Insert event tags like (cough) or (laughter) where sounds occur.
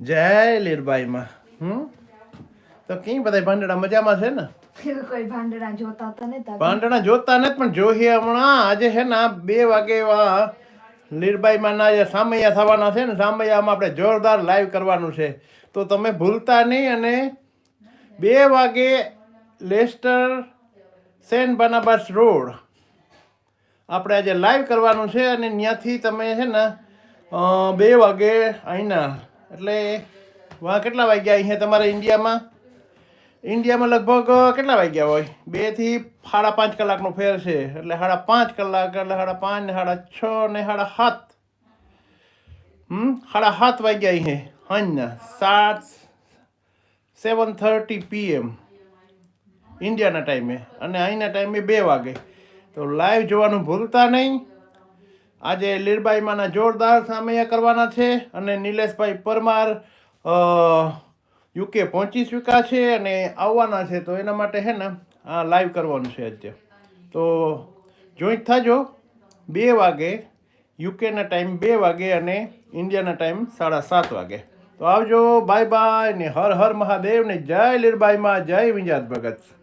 જય લીરબાઈમાં હમ? તો કઈ બધા ભાંડડા મજામાં છે ને? (laughs) કોઈ ભાંડડા જોતા તો નતા. ભાંડણા જોતા નથી પણ જોઈએ હમણાં આજે છે ને બે વાગે લીરબાઈમાં ના જે સામૈયા થવાના છે ને સામૈયામાં આપણે જોરદાર લાઈવ કરવાનું છે. તો તમે ભૂલતા નહીં અને બે વાગે લેસ્ટર સેન બનાબાસ રોડ. આપણે આજે લાઈવ કરવાનું છે અને ત્યાંથી તમે છે ને બે વાગે અહીંના એટલે વાં કેટલા વાગ્યા અહીંયા તમારે ઇન્ડિયામાં? ઇન્ડિયામાં લગભગ કેટલા વાગ્યા હોય? બેથી સાડા પાંચ કલાકનો ફેર છે. એટલે સાડા પાંચ કલાક, એટલે સાડા પાંચ ને સાડા છ ને સાડા સાત. હમ? સાડા સાત વાગ્યા અહીંયા. હાંજના. સાત, સેવન થર્ટી પીએમ. ઇન્ડિયાના ટાઈમે. અને અહીંના ટાઈમે બે વાગે. તો લાઈવ જોવાનું ભૂલતા નહીં. આજે લીરબાઈમાંના જોરદાર સામૈયા કરવાના છે અને નિલેશભાઈ પરમાર યુકે પહોંચી ચૂક્યા છે અને આવવાના છે. તો એના માટે છે ને, આ લાઈવ કરવાનું છે અત્યારે. તો જોઈન્ટ થાજો, બે વાગે, યુકેના ટાઈમ બે વાગે અને ઇન્ડિયાના ટાઈમ સાડા સાત વાગે. તો આવજો, બાય બાય ને હર હર મહાદેવ ને જય લીરબાઈમાં, જય વિંજાત ભગત.